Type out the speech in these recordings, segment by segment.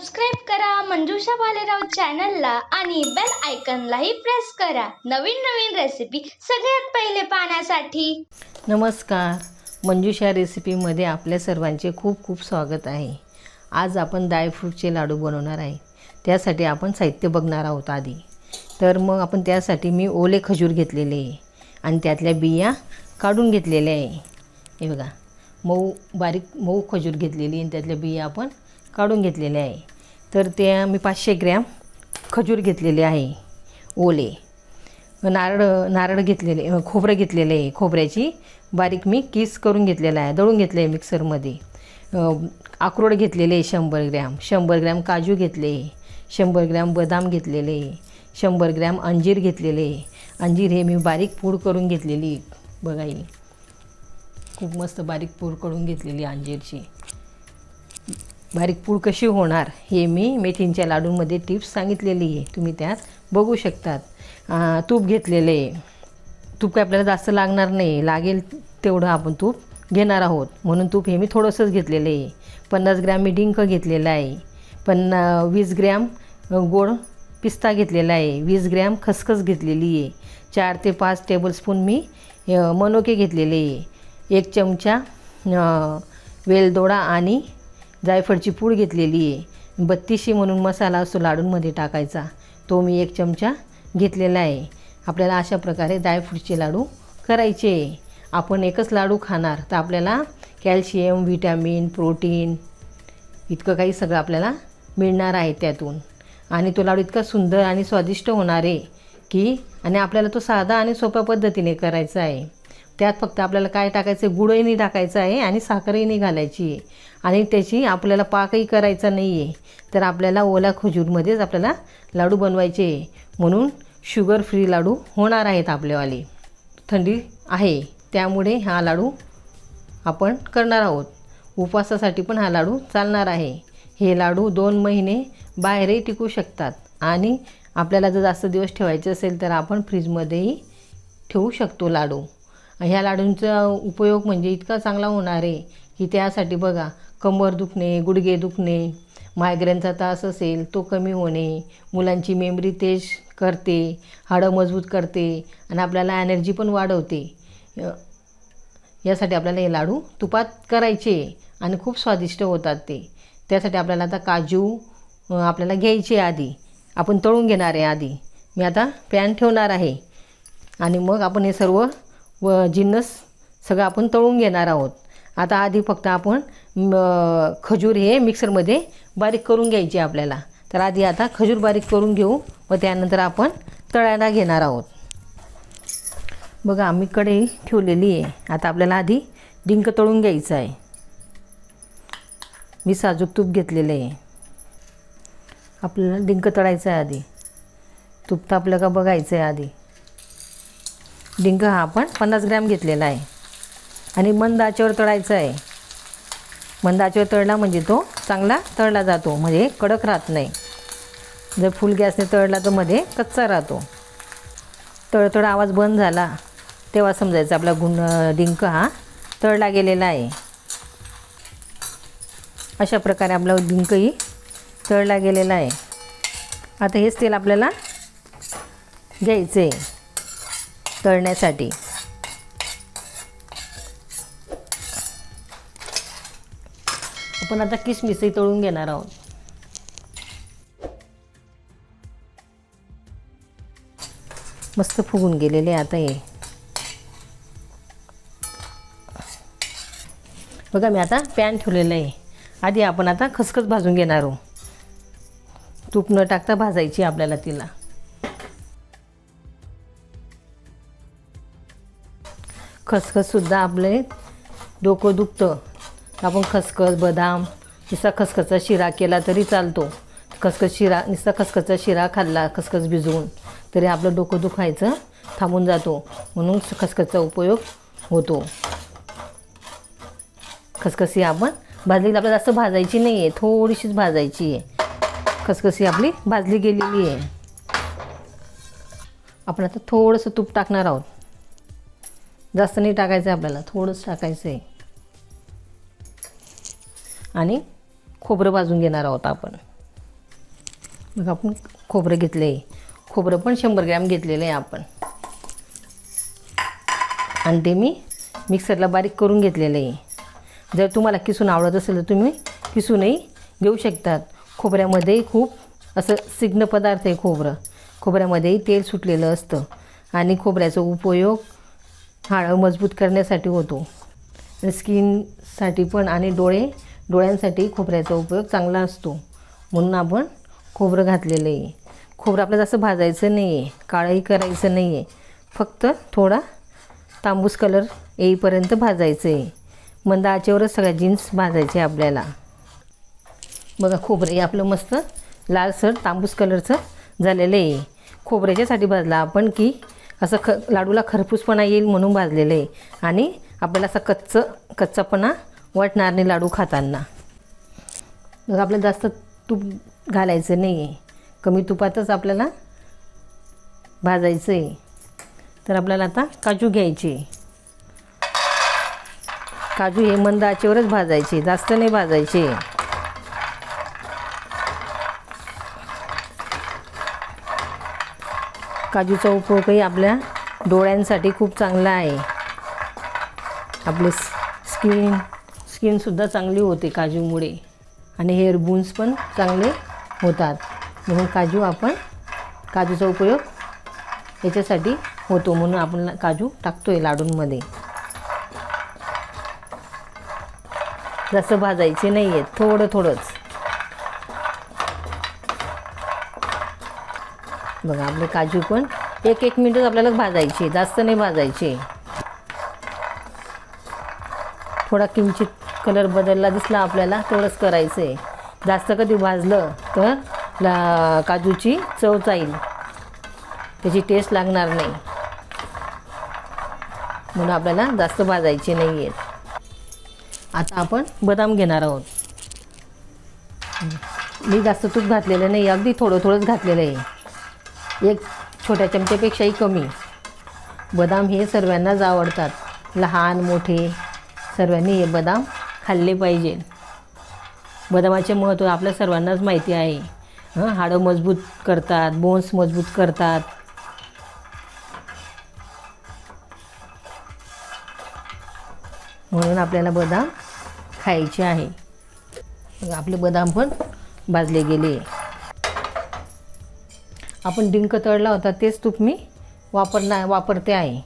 Subscribe करा मंजुषा भालेराव चॅनलला आणि बेल आयकनलाही प्रेस करा. नवीन नवीन रेसिपी सगळ्यात पहिले पाहण्यासाठी. नमस्कार. मंजुषा रेसिपीमध्ये आपल्या सर्वांचे खूप खूप स्वागत आहे. आज आपण ड्रायफ्रूटचे लाडू बनवणार आहे. त्यासाठी आपण साहित्य बघणार आहोत आधी. तर मग आपण त्यासाठी मी ओले खजूर घेतलेले आहे. आणि त्यातल्या बिया काढून घेतलेल्या आहे. हे बघा. मऊ बारीक मऊ खजूर घेतलेली आणि त्यातल्या बिया आपण काढून घेतलेले आहे. तर ते मी पाचशे ग्रॅम खजूर घेतलेले आहे ओले. नारळ नारळ घेतलेले खोबरं घेतलेलं आहे खोबऱ्याची. बारीक मी किस करून घेतलेला आहे दळून घेतलं आहे मिक्सरमध्ये अक्रोड घेतलेले आहे शंभर ग्रॅम. शंभर ग्रॅम काजू घेतले शंभर ग्रॅम बदाम घेतलेले शंभर ग्रॅम अंजीर घेतलेले अंजीर हे मी बारीक पूड करून घेतलेली बघा ही. खूप मस्त बारीक पूड करून घेतलेली अंजीरची. बारीक पूड कशी होणार हे मी मेथींच्या लाडूंमध्ये टिप्स सांगितलेली आहे. तुम्ही त्यात बघू शकतात. तूप घेतलेले आहे. तूप काय आपल्याला जास्त लागणार नाही. लागेल तेवढं आपण तूप घेणार आहोत. म्हणून तूप हे मी थोडंसंच घेतलेलं आहे. पन्नास ग्रॅम मी डिंक घेतलेला आहे. पन्ना वीस ग्रॅम गोड पिस्ता घेतलेला आहे. वीस ग्रॅम खसखस घेतलेली आहे. चार ते पाच टेबलस्पून मी मनोके घेतलेले आहे. एक चमचा वेलदोडा आणि जायफळची पूड घेतलेली आहे. बत्तीशी म्हणून मसाला असतो लाडूंमध्ये टाकायचा. तो मी एक चमचा घेतलेला आहे. आपल्याला अशा प्रकारे जायफळचे लाडू करायचे आपण एकच लाडू खाणार तर आपल्याला कॅल्शियम व्हिटॅमिन प्रोटीन इतकं काही सगळं आपल्याला मिळणार आहे त्यातून. आणि तो लाडू इतका सुंदर आणि स्वादिष्ट होणार आहे की आणि आपल्याला तो साधा आणि सोप्या पद्धतीने करायचा आहे. त्यात फक्त आपल्याला काय टाकायचं आहे गुळही नाही टाकायचं आहे आणि साखरही नाही घालायची आहे. आणि त्याची आपल्याला पाकही करायचा नाही आहे तर आपल्याला ओला खजूरमध्येच आपल्याला लाडू बनवायचे आहे. म्हणून शुगर फ्री लाडू होणार आहेत आपल्यावाले. थंडी आहे. त्यामुळे हा लाडू आपण करणार आहोत. उपवासासाठी पण हा लाडू चालणार आहे. हे लाडू दोन महिने बाहेरही टिकू शकतात. आणि आपल्याला जर जास्त दिवस ठेवायचे असेल तर आपण फ्रीजमध्येही ठेवू शकतो लाडू. ह्या लाडूंचा उपयोग म्हणजे इतका चांगला होणार आहे की त्यासाठी बघा कंबर दुखणे गुडघे दुखणे मायग्रेनचा त्रास असेल तो कमी होणे मुलांची मेमरी तेज करते हाडं मजबूत करते आणि आपल्याला एनर्जी पण वाढवते. यासाठी आपल्याला हे लाडू तुपात करायचे आणि खूप स्वादिष्ट होतात ते. त्यासाठी आपल्याला आता काजू आपल्याला घ्यायचे आधी. आपण तळून घेणार आहे आधी. मी आता पॅन ठेवणार आहे. आणि मग आपण हे सर्व व जिन्नस सगळं आपण तळून घेणार आहोत. आता आधी फक्त आपण खजूर हे मिक्सरमध्ये बारीक करून घ्यायचे आपल्याला. तर आधी आता खजूर बारीक करून घेऊ व त्यानंतर आपण तळायला घेणार आहोत. बघा आम्ही कढई ठेवलेली आहे. आता आपल्याला आधी डिंक तळून घ्यायचं आहे. मी साजूक तूप घेतलेलं आहे. आपल्याला डिंक तळायचं आहे आधी. तूप तापलं का बघायचं आहे आधी. डिंक हा आपण पन्नास ग्रॅम घेतलेला आहे. आणि मंद आचेवर तळायचा आहे. मंद आचेवर तळला म्हणजे तो चांगला तळला जातो म्हणजे कडक राहत नाही. जर फुल गॅसने तळला तर मध्ये कच्चा राहतो. तळतळ आवाज बंद झाला तेव्हा समजायचं आपला गुण डिंक हा तळला गेलेला आहे. अशा प्रकारे आपला डिंकही तळला गेलेला आहे. आता हेच तेल आपल्याला घ्यायचं आहे तळण्यासाठी. आपण आता किसमिसही तळून घेणार आहोत. मस्त फुगून गेलेले आता हे. बघा मी आता पॅन ठेवलेलं आहे. आधी आपण आता खसखस भाजून घेणार आहोत. तूप न टाकता भाजायची आपल्याला तिला. खसखससुद्धा आपले डोकं दुखतं. आपण खसखस बदाम नुसता खसखसचा शिरा केला तरी चालतो. खसखस शिरा नुसता खसखसचा शिरा खाल्ला खसखस भिजवून तरी आपलं डोकं दुखायचं थांबून जातो. म्हणून खसखसचा उपयोग होतो. खसखसी आपण भाजली आपल्याला जास्त भाजायची नाही आहे थोडीशीच भाजायची आहे. खसखसी आपली भाजली गेलेली आहे. आपण आता थोडंसं तूप टाकणार आहोत. जास्त नाही टाकायचं आहे आपल्याला थोडंच टाकायचं आहे आणि खोबरं भाजून घेणार आहोत आपण. मग आपण खोबरं घेतलं आहे खोबरं पण शंभर ग्रॅम घेतलेलं आहे आपण. आणि ते मी मिक्सरला बारीक करून घेतलेलं आहे. जर तुम्हाला किसून आवडत असेल तर तुम्ही किसूनही घेऊ शकतात. खोबऱ्यामध्ये खूप असं सिग्न पदार्थ आहे खोबरं. खोबऱ्यामध्येही तेल सुटलेलं असतं. आणि खोबऱ्याचा उपयोग हाडं मजबूत करण्यासाठी होतो. स्किनसाठी पण आणि डोळे डोळ्यांसाठी खोबऱ्याचा उपयोग चांगला असतो. म्हणून आपण खोबरं घातलेलं आहे. खोबरं आपलं जास्त भाजायचं नाही आहे काळंही करायचं नाही आहे फक्त थोडा तांबूस कलर येईपर्यंत भाजायचं आहे मंद आचेवरच सगळ्या जीन्स भाजायचे आपल्याला. बघा खोबरं हे आपलं मस्त लालसर तांबूस कलरचं झालेलं आहे. खोबऱ्याच्यासाठी भाजला आपण की असं ख लाडूला खरपूसपणा येईल म्हणून भाजलेलं आहे. आणि आपल्याला असं कच्चं कच्चापणा वाटणार नाही लाडू खाताना. मग आपल्याला जास्त तूप घालायचं नाही आहे कमी तुपातच आपल्याला भाजायचं आहे तर आपल्याला आता काजू घ्यायचे. काजू हे मंद आचेवरच भाजायचे जास्त नाही भाजायचे. काजूचा उपयोगही आपल्या डोळ्यांसाठी खूप चांगला आहे. आपले स्किन स्किनसुद्धा चांगली होते काजूमुळे. आणि हेअर बुन्स पण चांगले होतात. म्हणून काजू आपण काजूचा उपयोग याच्यासाठी होतो. म्हणून आपण काजू टाकतो आहे लाडूंमध्ये. जास्त भाजायचे नाही आहेत थोडं थोडंच. बघा आपले काजू पण एक एक मिनटच आपल्याला भाजायचे जास्त नाही भाजायचे. थोडा किंचित कलर बदलला दिसला आपल्याला तेवढंच करायचं आहे जास्त कधी भाजलं तर ला काजूची चव जाईल. त्याची टेस्ट लागणार नाही. म्हणून आपल्याला जास्त भाजायचे नाही आहेत आता आपण बदाम घेणार आहोत. मी जास्त तूप घातलेलं नाही अगदी थोडं थोडंच घातलेलं आहे. एक छोट्या चमच्यापेक्षाही कमी. बदाम हे सर्वांनाच आवडतात. लहान मोठे सर्वांनी हे बदाम खाल्ले पाहिजे. बदामाचे महत्त्व आपल्या सर्वांनाच माहिती आहे. हं हाडं मजबूत करतात बोन्स मजबूत करतात. म्हणून आपल्याला बदाम खायचे आहे. आपले बदाम पण भाजले गेले. आपण डिंक तळला होता तेच तूप मी वापरणार वापरते आहे.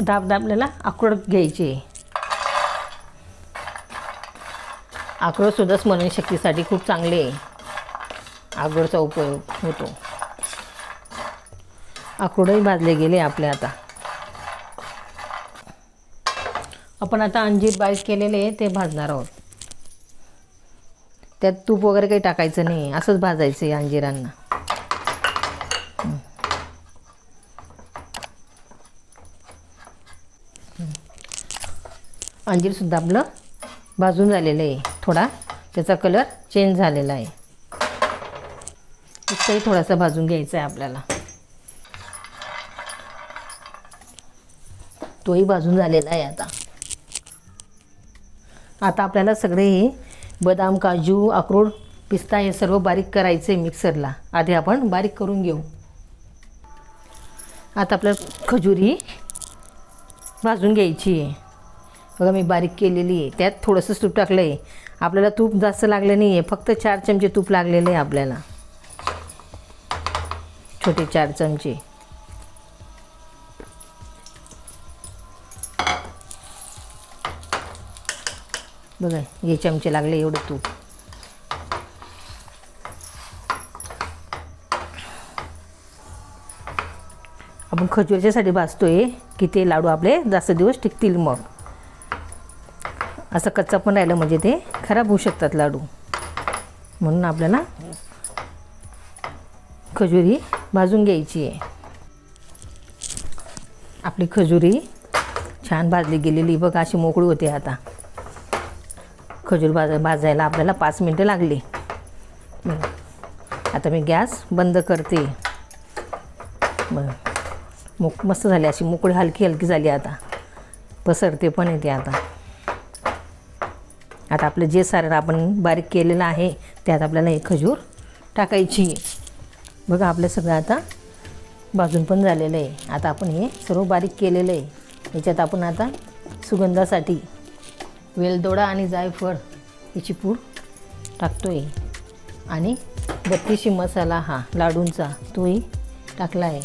दाब आपल्याला अक्रोड घ्यायचे. अक्रोडसुद्धा स्मरणशक्तीसाठी खूप चांगले आहे. अक्रोडचा उपयोग होतो. अक्रोडही भाजले गेले आपले आता. आपण आता अंजीर बारीक केलेले आहे ते भाजणार आहोत. त्यात तूप वगैरे काही टाकायचं नाही. असंच भाजायचं आहे अंजिरांना. अंजीरसुद्धा आपलं भाजून झालेलं आहे थोडा. त्याचा कलर चेंज झालेला आहे. इतकंही थोडासा भाजून घ्यायचा आहे आपल्याला. तोही भाजून झालेला आहे आता. आता आपल्याला सगळे हे बदाम काजू अक्रोड पिस्ता हे सर्व बारीक करायचे मिक्सरला. आधी आपण बारीक करून घेऊ. आता आपल्याला खजुरी भाजून घ्यायची आहे. बघा मी बारीक केलेली आहे. त्यात थोडंसं तूप टाकलं आहे आपल्याला तूप जास्त लागलं नाही आहे फक्त चार चमचे तूप लागलेले आहे आपल्याला. छोटे चार चमचे. बघा हे चमचे लागले एवढं तूप आपण खजुराच्यासाठी भाजतोय की ते लाडू आपले जास्त दिवस टिकतील मग. असं कच्चा पण राहिलं म्हणजे ते खराब होऊ शकतात लाडू. म्हणून आपल्याला खजुरी भाजून घ्यायची आहे. आपली खजुरी छान भाजली गेलेली बघा अशी मोकळी होते आता. खजूर भाज भाजायला आपल्याला पाच मिनटं लागली. आता मी गॅस बंद करते. बघा मोक मस्त झाली अशी मोकळी हलकी हलकी झाली आता. पसरते पण येते आता. आता आपलं जे सारण आपण बारीक केलेलं आहे त्यात आपल्याला एक खजूर टाकायची. बघा आपलं सगळं आता भाजून पण झालेलं आहे. आता आपण हे सर्व बारीक केलेलं आहे. याच्यात आपण आता सुगंधासाठी वेलदोडा आणि जायफळ याची पूड टाकतो आहे आणि बत्तीशी मसाला हा लाडूंचा तोही टाकला आहे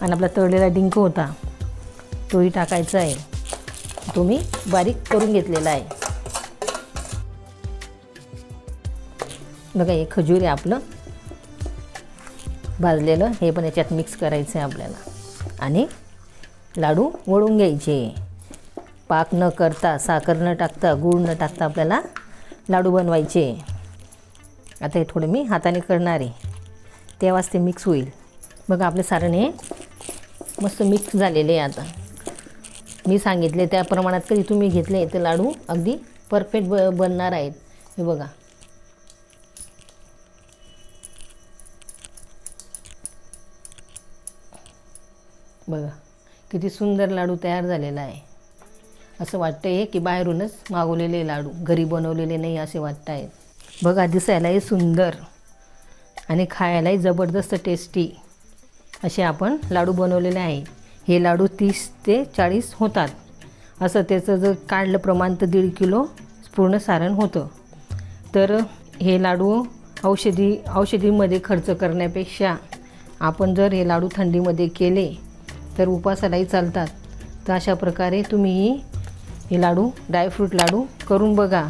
आणि आपला तळलेला डिंक होता तोही टाकायचा आहे. तो मी बारीक करून घेतलेला आहे. बघा हे खजूर आहे आपलं. भाजलेलं हे पण याच्यात मिक्स करायचं आहे आपल्याला. आणि लाडू वळून घ्यायचे. पाक न करता साखर न टाकता गूळ न टाकता आपल्याला लाडू बनवायचे. आता हे थोडे मी हाताने करणार आहे. तेव्हाच ते मिक्स होईल. बघा आपले सारण हे मस्त मिक्स झालेले आहे आता. मी सांगितले त्या प्रमाणात कधी तुम्ही घेतले ते लाडू अगदी परफेक्ट ब बनणार आहेत. हे बघा. बघा किती सुंदर लाडू तयार झालेला आहे. असं वाटतं आहे की बाहेरूनच मागवलेले लाडू घरी बनवलेले नाही असे वाटत आहेत बघा दिसायलाही सुंदर आणि खायलाही जबरदस्त टेस्टी असे आपण लाडू बनवलेले आहे. हे लाडू तीस ते चाळीस होतात. असं त्याचं जर काढलं प्रमाण तर दीड किलो पूर्ण सारण होतं. तर हे लाडू औषधी औषधीमध्ये खर्च करण्यापेक्षा आपण जर हे लाडू थंडीमध्ये केले तर उपासालाही चालतात. तर अशा प्रकारे तुम्ही हे लाडू ड्रायफ्रूट लाडू करून बघा.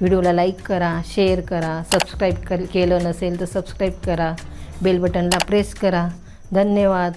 व्हिडिओला लाईक करा शेअर करा सबस्क्राईब कर केलं नसेल तर सबस्क्राईब करा. बेल बटनला प्रेस करा. धन्यवाद.